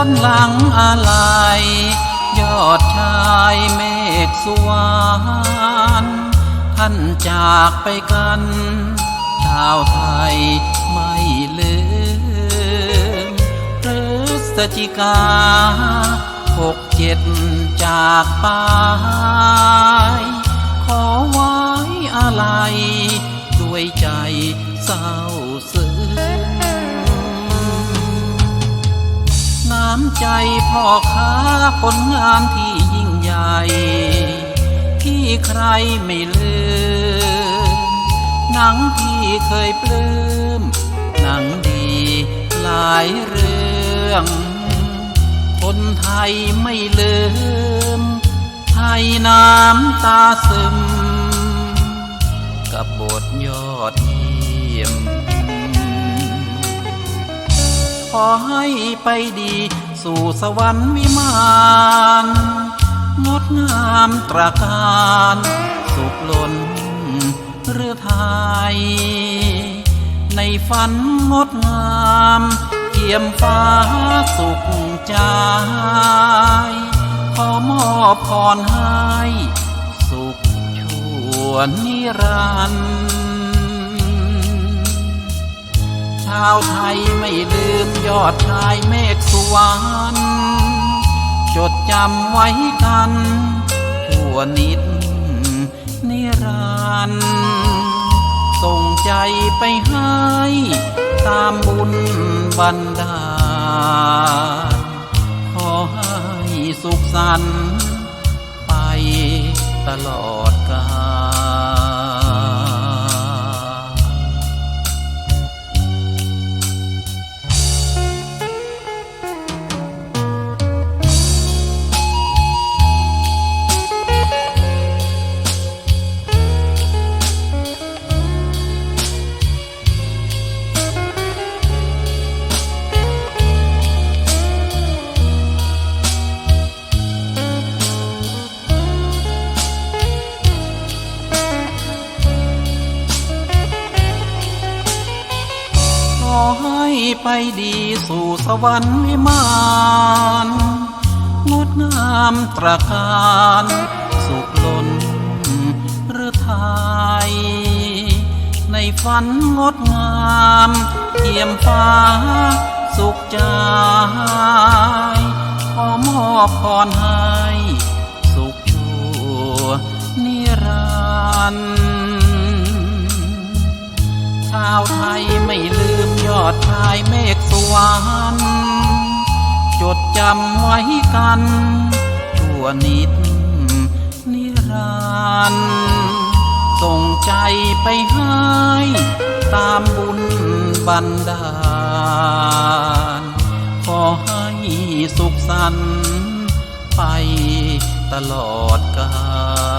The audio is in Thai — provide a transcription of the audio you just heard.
อนหลังอะไรยอดชายเมฆสวรรค์ท่านจากไปกันชาวไทยไม่ลืมพฤศจิกาหกเจ็ดจากไปำใจพ่อค้าผลงานที่ยิ่งใหญ่ ที่ใครไม่ลืม หนังที่เคยปลื้ม หนังดีหลายเรื่อง คนไทยไม่ลืม ไทยน้ำตาซึม กับบทยอดเยี่ยมขอให้ไปดี สู่สวรรค์วิมานงดงามตราการ สุขล้นเรือไทย ในฝันงดงามเทียมฟ้าสุขใจขอมอบพรให้ สุขชั่วนิรันดร์าวไทยไม่ลืมยอดชายเมฆสุวรรค์จดจำไว้กันชั่วนิดนิรันดร์ส่งใจไปให้ ตามบุญบันดาลขอให้สุขสันต์ไปตลอดกาล อให้ไปดีสู่สวรรค์วิมานงดงามตราการสุขล้นหรือไทย ในฝันงดงามเทียมฟ้าสุขใจขอมอบพรให้ สุขชั่วนิรันดร์ ชาวไทยไม่ลืมยอดชายเมฆสวรรค์จดจำไว้กันทั่วนิดนิรันดร์ส่งใจไปให้ตามบุญบันดาล ขอให้สุขสันต์ไปตลอดกาล